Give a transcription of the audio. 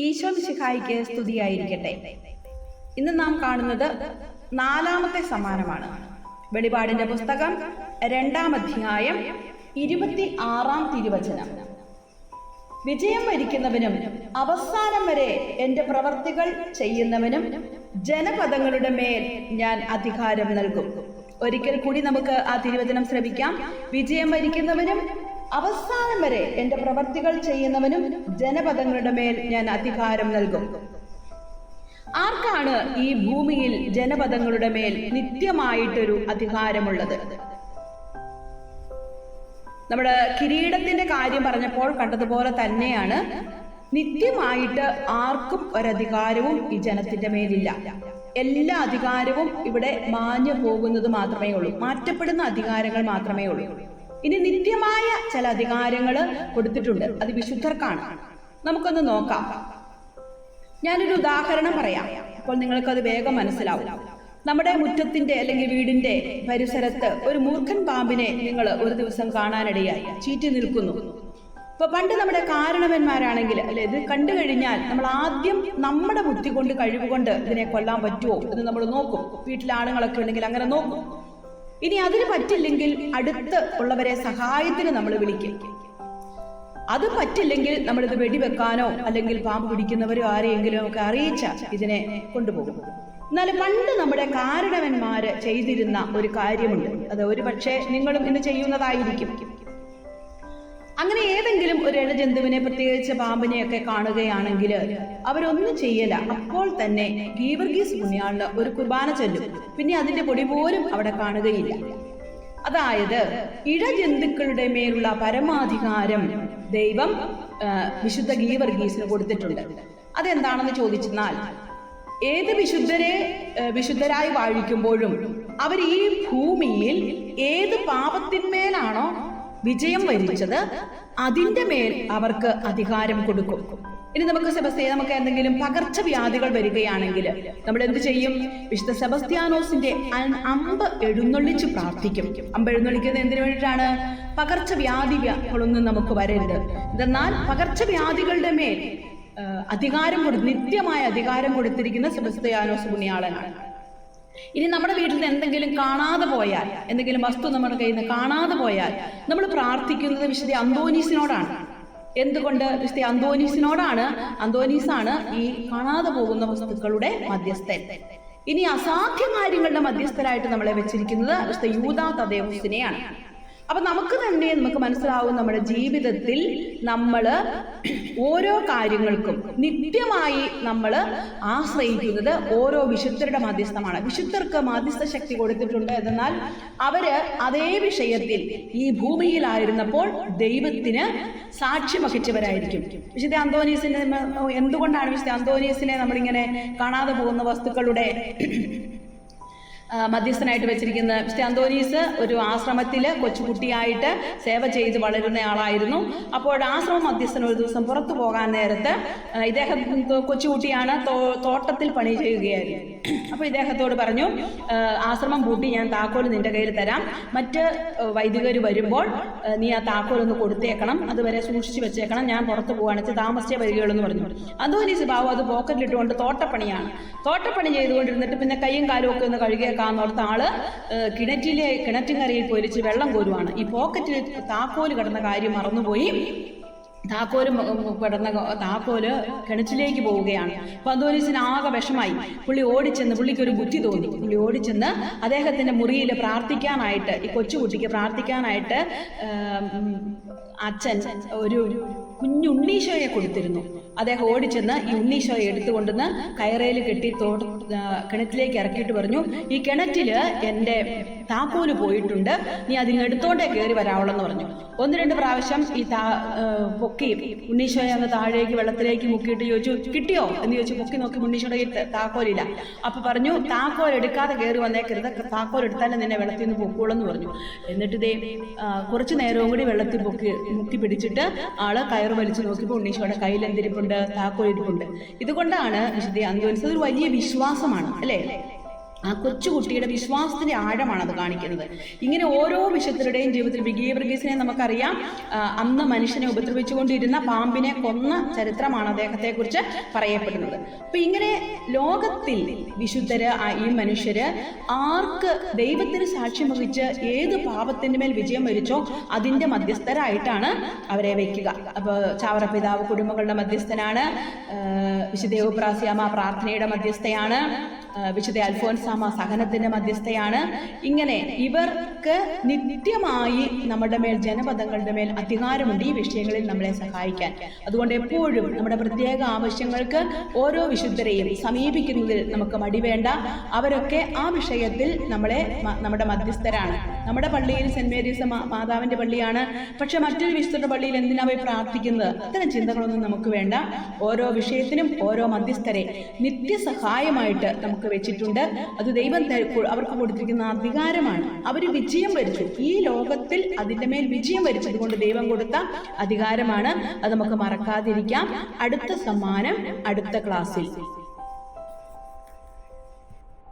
ഈശോ മിശിഹായിക്ക് സ്തുതിയായിരിക്കട്ടെ. ഇന്ന് നാം കാണുന്നത് നാലാമത്തെ സമ്മാനമാണ്. വെളിപാടിന്റെ പുസ്തകം രണ്ടാം അധ്യായം ഇരുപത്തി ആറാം തിരുവചനം. വിജയം വരിക്കുന്നവനും അവസാനം വരെ എന്റെ പ്രവർത്തികൾ ചെയ്യുന്നവനും ജനപദങ്ങളുടെ മേൽ ഞാൻ അധികാരം നൽകും. ഒരിക്കൽ കൂടി നമുക്ക് ആ തിരുവചനം ശ്രമിക്കാം വിജയം വരിക്കുന്നവനും അവസാനം വരെ എന്റെ പ്രവർത്തികൾ ചെയ്യുന്നവനും ജനപദങ്ങളുടെ മേൽ ഞാൻ അധികാരം നൽകും. ആർക്കാണ് ഈ ഭൂമിയിൽ ജനപദങ്ങളുടെ മേൽ നിത്യമായിട്ടൊരു അധികാരമുള്ളത്? നമ്മുടെ കിരീടത്തിന്റെ കാര്യം പറഞ്ഞപ്പോൾ കണ്ടതുപോലെ തന്നെയാണ് നിത്യമായിട്ട് ആർക്കും ഒരധികാരവും ഈ ജനത്തിന്റെ മേലില്ല. എല്ലാ അധികാരവും ഇവിടെ മാഞ്ഞു പോകുന്നത് മാത്രമേ ഉള്ളൂ. മാറ്റപ്പെടുന്ന അധികാരങ്ങൾ മാത്രമേ ഉള്ളൂ. ഇനി നിത്യമായ ചില അധികാരങ്ങൾ കൊടുത്തിട്ടുണ്ട്. അത് വിശുദ്ധർക്കാണ്. നമുക്കൊന്ന് നോക്കാം. ഞാനൊരു ഉദാഹരണം പറയാം. അപ്പോൾ നിങ്ങൾക്കത് വേഗം മനസ്സിലാവും. നമ്മുടെ മുറ്റത്തിന്റെ അല്ലെങ്കിൽ വീടിന്റെ പരിസരത്ത് ഒരു മൂർഖൻ പാമ്പിനെ നിങ്ങൾ ഒരു ദിവസം കാണാനിടയായി. ചീറ്റി നിൽക്കുന്നു. ഇപ്പൊ പണ്ട് നമ്മുടെ കാരണവന്മാരാണെങ്കിൽ അല്ലെ ഇത് കണ്ടു കഴിഞ്ഞാൽ നമ്മൾ ആദ്യം നമ്മുടെ ബുദ്ധി കൊണ്ട് കഴിവുകൊണ്ട് ഇതിനെ കൊല്ലാൻ പറ്റുമോ എന്ന് നമ്മൾ നോക്കും. വീട്ടിൽ ആണുങ്ങളൊക്കെ ഉണ്ടെങ്കിൽ അങ്ങനെ നോക്കും. ഇനി അതിന് പറ്റില്ലെങ്കിൽ അടുത്ത് ഉള്ളവരെ സഹായത്തിന് നമ്മൾ വിളിക്കും. അത് പറ്റില്ലെങ്കിൽ നമ്മളിത് വെടിവെക്കാനോ അല്ലെങ്കിൽ പാമ്പ് പിടിക്കുന്നവരോ ആരെയെങ്കിലും ഒക്കെ അറിയിച്ച ഇതിനെ കൊണ്ടുപോകും. എന്നാൽ പണ്ട് നമ്മുടെ കാരണവന്മാര് ചെയ്തിരുന്ന ഒരു കാര്യമുണ്ട്. അത് ഒരു പക്ഷേ നിങ്ങളും ഇന്ന് ചെയ്യുന്നതായിരിക്കും. അങ്ങനെ ഏതെങ്കിലും ഒരു ഇഴജന്തുവിനെ പ്രത്യേകിച്ച് പാമ്പിനെയൊക്കെ കാണുകയാണെങ്കിൽ അവരൊന്നും ചെയ്യല. അപ്പോൾ തന്നെ ഗീവർഗീസ് പുണ്യാളിന് ഒരു കുർബാന ചൊല്ലും. പിന്നെ അതിന്റെ പൊടി പോലും അവിടെ കാണുകയില്ല. അതായത് ഇഴജന്തുക്കളുടെ മേലുള്ള പരമാധികാരം ദൈവം വിശുദ്ധ ഗീവർഗീസിന് കൊടുത്തിട്ടുണ്ട്. അതെന്താണെന്ന് ചോദിച്ചെന്നാൽ ഏത് വിശുദ്ധരെ വിശുദ്ധരായി വാഴിക്കുമ്പോഴും അവർ ഈ ഭൂമിയിൽ ഏത് പാപത്തിന്മേലാണോ വിജയം വരിച്ചത് അതിന്റെ മേൽ അവർക്ക് അധികാരം കൊടുക്കും. ഇനി നമുക്ക് സെബസ്തിയ നമുക്ക് എന്തെങ്കിലും പകർച്ചവ്യാധികൾ വരികയാണെങ്കിൽ നമ്മൾ എന്ത് ചെയ്യും? വിശുദ്ധ സെബസ്ത്യാനോസിന്റെ അമ്പ് എഴുന്നള്ളിച്ച് പ്രാർത്ഥിക്കും. അമ്പ് എഴുന്നള്ളിക്കുന്നത് എന്തിനു വേണ്ടിയിട്ടാണ്? പകർച്ചവ്യാധികളൊന്നും നമുക്ക് വരരുത്. എന്നാൽ പകർച്ചവ്യാധികളുടെ മേൽ അധികാരം കൊടു നിത്യമായ അധികാരം കൊടുത്തിരിക്കുന്ന സെബസ്തയാനോസ് പുണ്യാളനാണ്. ഇനി നമ്മുടെ വീട്ടിൽ നിന്ന് എന്തെങ്കിലും കാണാതെ പോയാൽ എന്തെങ്കിലും വസ്തു നമ്മുടെ കയ്യിൽ നിന്ന് കാണാതെ പോയാൽ നമ്മൾ പ്രാർത്ഥിക്കുന്നത് വിശുദ്ധ അന്തോനീസിനോടാണ്. എന്തുകൊണ്ട് വിശുദ്ധ അന്തോനീസിനോടാണ്? അന്തോനീസാണ് ഈ കാണാതെ പോകുന്ന വസ്തുക്കളുടെ മധ്യസ്ഥൻ. ഇനി അസാധ്യ കാര്യങ്ങളുടെ മധ്യസ്ഥരായിട്ട് നമ്മളെ വെച്ചിരിക്കുന്നത് വിശുദ്ധ യൂതാ തദേവസിനെയാണ്. അപ്പൊ നമുക്ക് തന്നെ നമുക്ക് മനസ്സിലാവും നമ്മുടെ ജീവിതത്തിൽ നമ്മൾ ഓരോ കാര്യങ്ങൾക്കും നിത്യമായി നമ്മൾ ആശ്രയിക്കുന്നത് ഓരോ വിശുദ്ധരുടെ മധ്യസ്ഥമാണ്. വിശുദ്ധർക്ക് മധ്യസ്ഥ ശക്തി കൊടുത്തിട്ടുണ്ട്. എന്നാൽ അവർ അതേ വിഷയത്തിൽ ഈ ഭൂമിയിലായിരുന്നപ്പോൾ ദൈവത്തിന് സാക്ഷ്യം വഹിച്ചവരായിരിക്കും. വിശുദ്ധ അന്തോനീസിനെ എന്തുകൊണ്ടാണ് വിശുദ്ധ അന്തോനീസിനെ നമ്മളിങ്ങനെ കാണാതെ പോകുന്ന വസ്തുക്കളുടെ മധ്യസ്ഥനായിട്ട് വെച്ചിരിക്കുന്ന മിസ്റ്റർ അന്തോനീസ് ഒരു ആശ്രമത്തിൽ കൊച്ചുകുട്ടിയായിട്ട് സേവ ചെയ്ത് വളരുന്ന ആളായിരുന്നു അപ്പോൾ ആശ്രമ മധ്യസ്ഥൻ ഒരു ദിവസം പുറത്തു പോകാൻ നേരത്ത് ഇദ്ദേഹം കൊച്ചുകുട്ടിയാണ് തോട്ടത്തിൽ പണി ചെയ്യുകയായിരുന്നു. അപ്പോൾ ഇദ്ദേഹത്തോട് പറഞ്ഞു ആശ്രമം പൂട്ടി ഞാൻ താക്കോൽ നിന്റെ കയ്യിൽ തരാം. മറ്റ് വൈദികർ വരുമ്പോൾ നീ ആ താക്കോൽ ഒന്ന് കൊടുത്തേക്കണം. അതുവരെ സൂക്ഷിച്ചു വെച്ചേക്കണം. ഞാൻ പുറത്ത് പോവാണ്. വെച്ച് താമസിച്ചേ വരികയുള്ളൂ എന്ന് പറഞ്ഞു. അന്തോനീസ് ബാബു അത് പോക്കറ്റിലിട്ടുകൊണ്ട് തോട്ടപ്പണിയാണ്. തോട്ടപ്പണി ചെയ്തുകൊണ്ടിരുന്നിട്ട് പിന്നെ കൈയും കാലും ഒക്കെ ഒന്ന് കഴുകിയേക്കാന്നോർത്ത ആൾ കിണറ്റിലെ കിണറ്റിൻകരയിൽ പോലിച്ച് വെള്ളം കോരുവാണ്. ഈ പോക്കറ്റിൽ താക്കോൽ കിടന്ന കാര്യം മറന്നുപോയി. താക്കോൽ പെടുന്ന താക്കോൽ കിണറ്റിലേക്ക് പോവുകയാണ്. അപ്പൊ അന്തോനീസിന് ആകെ വിഷമായി. പുള്ളി ഓടിച്ചെന്ന് പുള്ളിക്ക് ഒരു ബുദ്ധി തോന്നി. പുള്ളി ഓടിച്ചെന്ന് അദ്ദേഹത്തിന്റെ മുറിയിൽ പ്രാർത്ഥിക്കാനായിട്ട് ഈ കൊച്ചുകുട്ടിക്ക് പ്രാർത്ഥിക്കാനായിട്ട് അച്ഛൻ ഒരു കുഞ്ഞുണ്ണീശോയെ കൊടുത്തിരുന്നു. അദ്ദേഹം ഓടിച്ചെന്ന് ഈ ഉണ്ണീശോയെ എടുത്തുകൊണ്ടുവന്ന് കയറയിൽ കെട്ടി തോട്ട കിണറ്റിലേക്ക് ഇറക്കിയിട്ട് പറഞ്ഞു ഈ കിണറ്റിൽ എന്റെ താക്കോൽ പോയിട്ടുണ്ട് നീ അതിന് എടുത്തോണ്ടേ കയറി വരാവുള്ളെന്ന് പറഞ്ഞു. ഒന്ന് രണ്ട് പ്രാവശ്യം ഈ താ പൊക്കി ഉണ്ണീശോയെ അങ്ങ് താഴേക്ക് വെള്ളത്തിലേക്ക് മുക്കിയിട്ട് ചോദിച്ചു കിട്ടിയോ? എന്ന് ചോദിച്ചു പൊക്കി നോക്കി ഉണ്ണീശോയുടെ ഈ താക്കോലില്ല. അപ്പൊ പറഞ്ഞു താക്കോൽ എടുക്കാതെ കയറി വന്നേക്കരുത് താക്കോൽ എടുത്താലേ നിന്നെ വെള്ളത്തിൽ നിന്ന് പൊക്കോളെന്ന് പറഞ്ഞു. എന്നിട്ട് ഇതേ കുറച്ച് നേരവും കൂടി വെള്ളത്തിൽ പൊക്കി മുക്കി പിടിച്ചിട്ട് ആൾ കയറ് വലിച്ചു നോക്കിയപ്പോൾ ഉണ്ണീശോയുടെ കയ്യിൽ എന്തിരിപ്പുണ്ട് താക്കോൽ ഇരിപ്പുണ്ട്. ഇതുകൊണ്ടാണ് വിശുദ്ധ അന്തോനിസ് ഒരു വലിയ വിശ്വാസമാണ് അല്ലേ? ആ കൊച്ചുകുട്ടിയുടെ വിശ്വാസത്തിന്റെ ആഴമാണ് അത് കാണിക്കുന്നത്. ഇങ്ങനെ ഓരോ വിശുദ്ധരുടെയും ജീവിതത്തിൽ വർഗീസിനെ നമുക്കറിയാം. അന്ന് മനുഷ്യനെ ഉപദ്രവിച്ചുകൊണ്ടിരുന്ന പാമ്പിനെ കൊന്ന ചരിത്രമാണ് അദ്ദേഹത്തെക്കുറിച്ച് പറയപ്പെടുന്നത്. അപ്പൊ ഇങ്ങനെ ലോകത്തിൽ വിശുദ്ധര് ഈ മനുഷ്യര് ആർക്ക് ദൈവത്തിന് സാക്ഷ്യം വഹിച്ച് ഏത് പാപത്തിന്റെ മേൽ വിജയം വരിച്ചോ അതിന്റെ മധ്യസ്ഥരായിട്ടാണ് അവരെ വയ്ക്കുക. അപ്പോൾ ചാവറ പിതാവ് കുടുംബങ്ങളുടെ മധ്യസ്ഥനാണ്. വിശുദ്ധേവ് വിശുദ്ധ പ്രാർത്ഥനയുടെ മധ്യസ്ഥയാണ്. വിശുദ്ധ അൽഫോൻസാമ സഹനത്തിന്റെ മധ്യസ്ഥയാണ്. ഇങ്ങനെ ഇവർക്ക് നിത്യമായി നമ്മുടെ മേൽ ജനപദങ്ങളുടെ മേൽ അധികാരമുണ്ട് ഈ വിഷയങ്ങളിൽ നമ്മളെ സഹായിക്കാൻ. അതുകൊണ്ട് എപ്പോഴും നമ്മുടെ പ്രത്യേക ആവശ്യങ്ങൾക്ക് ഓരോ വിശുദ്ധരെയും സമീപിക്കുന്നതിൽ നമുക്ക് മടി വേണ്ട. അവരൊക്കെ ആ വിഷയത്തിൽ നമ്മളെ നമ്മുടെ മധ്യസ്ഥരാണ്. നമ്മുടെ പള്ളിയിൽ സെന്റ് മേരീസ് മാതാവിന്റെ പള്ളിയാണ്. പക്ഷെ മറ്റൊരു വിശുദ്ധരുടെ പള്ളിയിൽ എന്തിനാ പോയി പ്രാർത്ഥിക്കുന്നത്? അത്തരം ചിന്തകളൊന്നും നമുക്ക് വേണ്ട. ഓരോ വിഷയത്തിനും ഓരോ മധ്യസ്ഥരെ നിത്യസഹായമായിട്ട് നമുക്ക് വെച്ചിട്ടുണ്ട്. അത് ദൈവം അവർക്ക് കൊടുത്തിരിക്കുന്ന അധികാരമാണ്. അവർ വിജയം വരിച്ചു. ഈ ലോകത്തിൽ അതിന്റെ മേൽ വിജയം വരിച്ചത് കൊണ്ട് ദൈവം കൊടുത്ത അധികാരമാണ്. അത് നമുക്ക് മറക്കാതിരിക്കാം. അടുത്ത സമ്മാനം അടുത്ത ക്ലാസ്സിൽ.